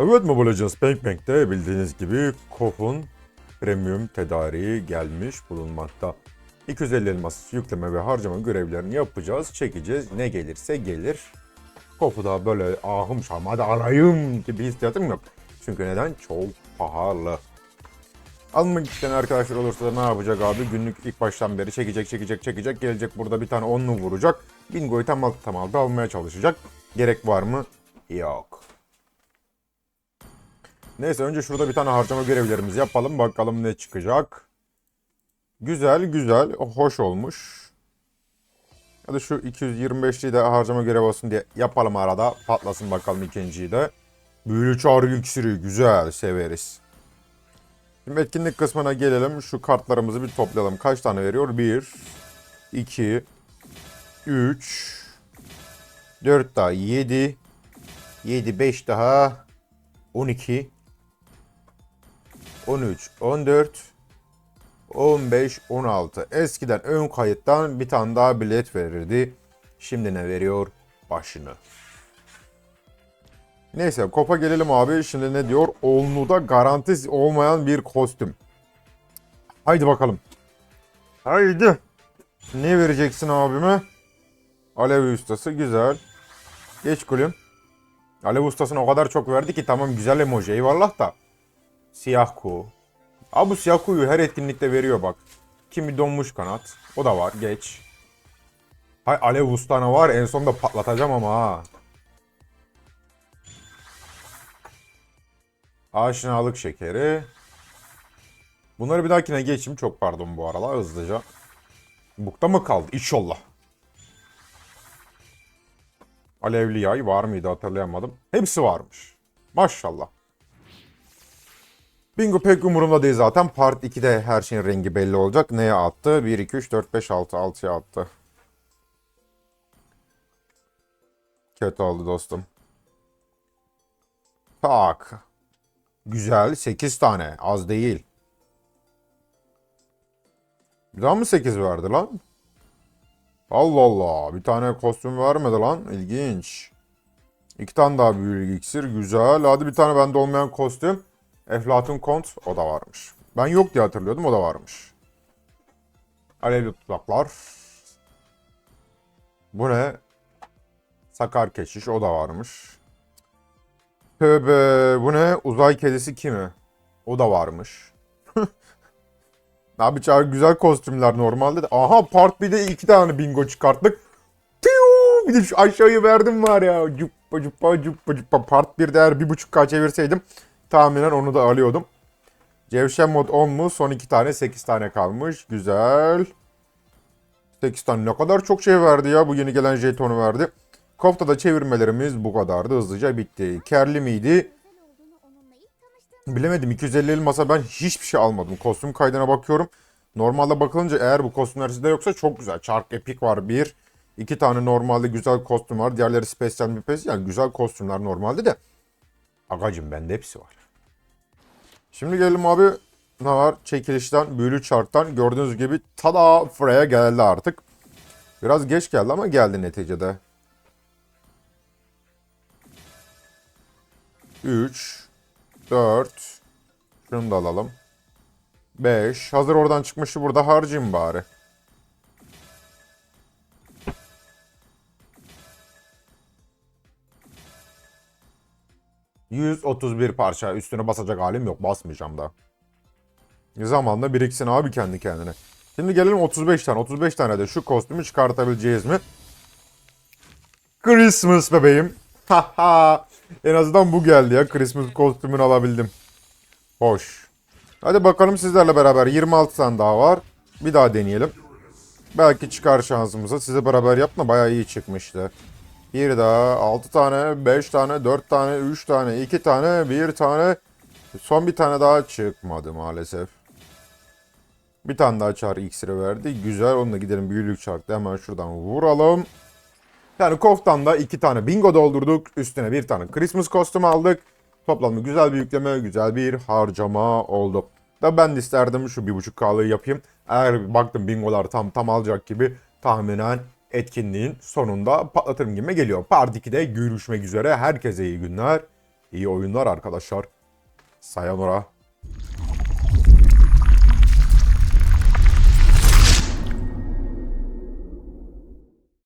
Evet Mobile Legends Bank Bank'te bildiğiniz gibi KOF'un premium tedariği gelmiş bulunmakta. 250 elmas yükleme ve harcama görevlerini yapacağız, çekeceğiz. Ne gelirse gelir. KOF'u da böyle ahım şam hadi alayım gibi hissiyatım yok. Çünkü neden? Çok pahalı. Almak isteyen arkadaşlar olursa ne yapacak abi? Günlük ilk baştan beri çekecek, çekecek, çekecek. Gelecek burada bir tane onlu vuracak. Bingo'yu tam altı tam altı almaya çalışacak. Gerek var mı? Yok. Neyse önce şurada bir tane harcama görevlerimizi yapalım. Bakalım ne çıkacak. Güzel güzel. Hoş olmuş. Hadi şu 225'liği de harcama görevi olsun diye yapalım arada. Patlasın bakalım ikinciyi de. Büyülü çağrı iksiri. Güzel. Severiz. Şimdi etkinlik kısmına gelelim. Şu kartlarımızı bir toplayalım. Kaç tane veriyor? 1, 2, 3, 4 daha 7, 7, 5 daha 12, 13, 14, 15, 16. Eskiden ön kayıttan bir tane daha bilet verirdi. Şimdi ne veriyor? Başını. Neyse kopa gelelim abi. Şimdi ne diyor? Onlu'da garantisi olmayan bir kostüm. Haydi bakalım. Haydi. Ne vereceksin abime? Alev ustası güzel. Geç kulüm. Alev ustasına o kadar çok verdi ki tamam güzel emoji eyvallah da. Siyah kuğu. Abi bu siyah kuğuyu her etkinlikte veriyor bak. Kimi donmuş kanat. O da var geç. Hay alev ustana var en sonunda patlatacağım ama ha. Aşinalık şekeri. Bunları bir dahakine geçeyim. Çok pardon bu aralar hızlıca. Bukta mı kaldı? İnşallah. Alevli yay var mıydı hatırlayamadım. Hepsi varmış. Maşallah. Bingo pek umurumda değil zaten. Part 2'de her şeyin rengi belli olacak. Neye attı? 1, 2, 3, 4, 5, 6. 6'ya attı. Kötü oldu dostum. Tak. Güzel. 8 tane. Az değil. Bir daha mı 8 verdi lan? Allah Allah. Bir tane kostüm vermedi lan. İlginç. İki tane daha büyülü iksir. Güzel. Hadi bir tane bende olmayan kostüm. Eflatun Kont. O da varmış. Ben yok diye hatırlıyordum. O da varmış. Alevli tuzaklar. Bu ne? Sakar keşiş. O da varmış. Tövbe. Bu ne? Uzay kedisi kimi? O da varmış. Abi çağır güzel kostümler normalde de. Aha part 1'de iki tane bingo çıkarttık. Tiu! Bir de şu aşağıya verdim var ya. Cuppa cuppa cuppa cuppa. Part 1'de eğer bir buçuk k çevirseydim tahminen onu da alıyordum. Cevşen mod 10 mu? Son iki tane 8 tane kalmış. Güzel. 8 tane ne kadar çok şey verdi ya. Bu yeni gelen jetonu verdi. Kofta'da çevirmelerimiz bu kadardı. Hızlıca bitti. Kerli miydi? Bilemedim 250 elmasa ben hiçbir şey almadım. Kostüm kaydına bakıyorum. Normalde bakılınca eğer bu kostümler sizde yoksa çok güzel. Çark Epic var bir. iki tane normalde güzel kostüm var. Diğerleri bir pes. Yani güzel kostümler normalde de. Agacım bende hepsi var. Şimdi gelelim abi. Ne var? Çekilişten, büyülü çarktan gördüğünüz gibi tada Freya geldi artık. Biraz geç geldi ama geldi neticede. 3 4 Şunu da alalım. 5 Hazır oradan çıkmışı burada harcayayım bari. ...131 parça üstüne basacak halim yok. Basmayacağım da. Zamanla biriksin abi kendi kendine. Şimdi gelelim 35 tane. 35 tane de şu kostümü çıkartabileceğiz mi? Christmas bebeğim. Haha. en azından bu geldi ya. Christmas kostümünü alabildim. Hoş. Hadi bakalım sizlerle beraber 26 tane daha var. Bir daha deneyelim. Belki çıkar şansımıza. Size beraber yapma bayağı iyi çıkmıştı. Bir daha 6 tane, 5 tane, 4 tane, 3 tane, 2 tane, 1 tane. Son bir tane daha çıkmadı maalesef. Bir tane daha çağrı iksiri verdi. Güzel. Onunla gidelim büyülük çarkta. Hemen şuradan vuralım. Yani koftan da iki tane bingo doldurduk. Üstüne bir tane Christmas kostüm aldık. Toplamda güzel bir yükleme, güzel bir harcama oldu. Da ben de isterdim şu 1.5K'lığı yapayım. Eğer baktım bingolar tam tam alacak gibi tahminen etkinliğin sonunda patlatırım gibi geliyor. Part 2'de görüşmek üzere. Herkese iyi günler. İyi oyunlar arkadaşlar. Sayonara.